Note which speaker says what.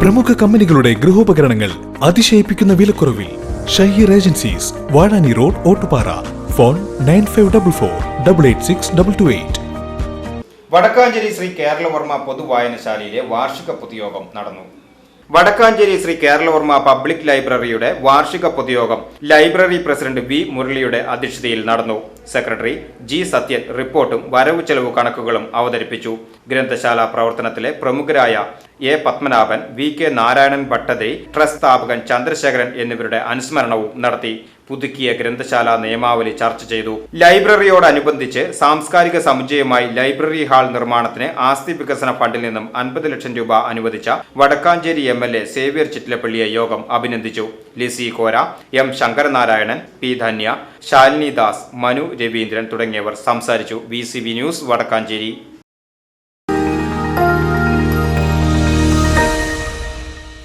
Speaker 1: പ്രമുഖ കമ്പനികളുടെ ഗൃഹോപകരണങ്ങൾ അതിശയിപ്പിക്കുന്ന വിലക്കുറവിൽ Shaheer agencies Vazhani road Ottupara. Phone nine five double four double eight six double two eight.
Speaker 2: Vadakkanchery Sree Keralavarma പൊതുവായനശാലയിലെ വാർഷിക പൊതുയോഗം നടന്നു. വടക്കാഞ്ചേരി ശ്രീ കേരളവർമ്മ പബ്ലിക് ലൈബ്രറിയുടെ വാർഷിക പൊതുയോഗം ലൈബ്രറി പ്രസിഡന്റ് വി മുരളിയുടെ അധ്യക്ഷതയിൽ നടന്നു. സെക്രട്ടറി ജി സത്യൻ റിപ്പോർട്ടും വരവ് ചെലവ് കണക്കുകളും അവതരിപ്പിച്ചു. ഗ്രന്ഥശാല പ്രവർത്തനത്തിലെ പ്രമുഖരായ A Padmanabhan V K Narayanan Bhattathiri trust സ്ഥാപകൻ ചന്ദ്രശേഖരൻ എന്നിവരുടെ അനുസ്മരണവും നടത്തി പുതുക്കിയ ഗ്രന്ഥശാല നിയമാവലി ചർച്ച ചെയ്തു. ലൈബ്രറിയോടനുബന്ധിച്ച് സാംസ്കാരിക സമുച്ചയമായി ലൈബ്രറി ഹാൾ നിർമ്മാണത്തിന് ആസ്തി വികസന ഫണ്ടിൽ നിന്നും അൻപത് ലക്ഷം രൂപ അനുവദിച്ച Vadakkanchery M L A Xavier ചിറ്റിലപ്പള്ളിയെ യോഗം അഭിനന്ദിച്ചു. ലിസി കോര എം ശങ്കരനാരായണൻ പി ധന്യ ശാലിനി ദാസ് മനു രവീന്ദ്രൻ തുടങ്ങിയവർ സംസാരിച്ചു. V news Vadakkanchery.